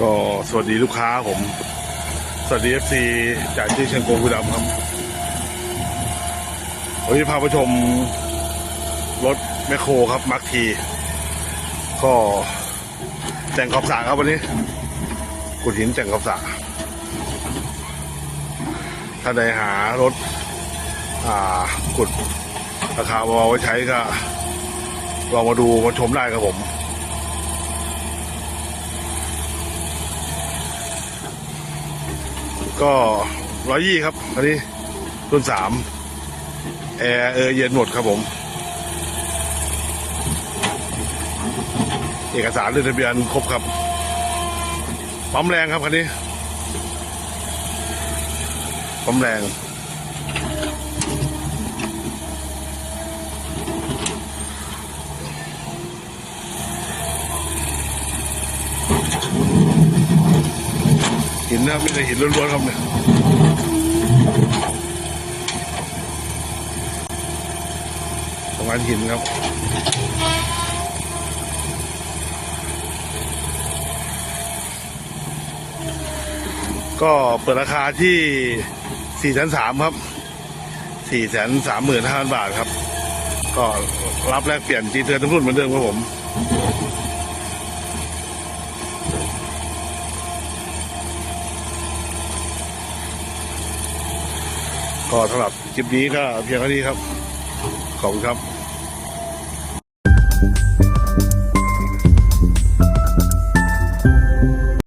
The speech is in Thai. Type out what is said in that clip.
ก็สวัสดีลูกค้าผม สวัสดีเอฟซีจากที่เชียงโกงกุดำครับ วันนี้พาไปชมรถแมคโครครับมาร์คที ก็แต่งขอบสระครับวันนี้กุดหินแต่งขอบสระถ้าใดหารถ อ่ากุดราคาเบาไว้ใช้ก็ลองมาดูมาชมได้ครับผม ก็ร้อยยี่ครับอันนี้รุ่นสามแอร์เออเย็นหมดครับผม เอกสารเรื่องทะเบียนครบครับปั๊มแรงครับคันนี้ปั๊มแรง หินนะไม่ได้หินล้วนๆครับเนี่ยทำงานหินครับก็เปิดราคาที่สี่แสนสามครับสี่แสนสามหมื่นห้าพันบาทครับ ก็รับแลกเปลี่ยนจีเทอร์ทั้งรุ่นเหมือนเดิมครับผม ก็สำหรับคลิปนี้ก็เพียงเท่านี้ครับ ขอบคุณครับ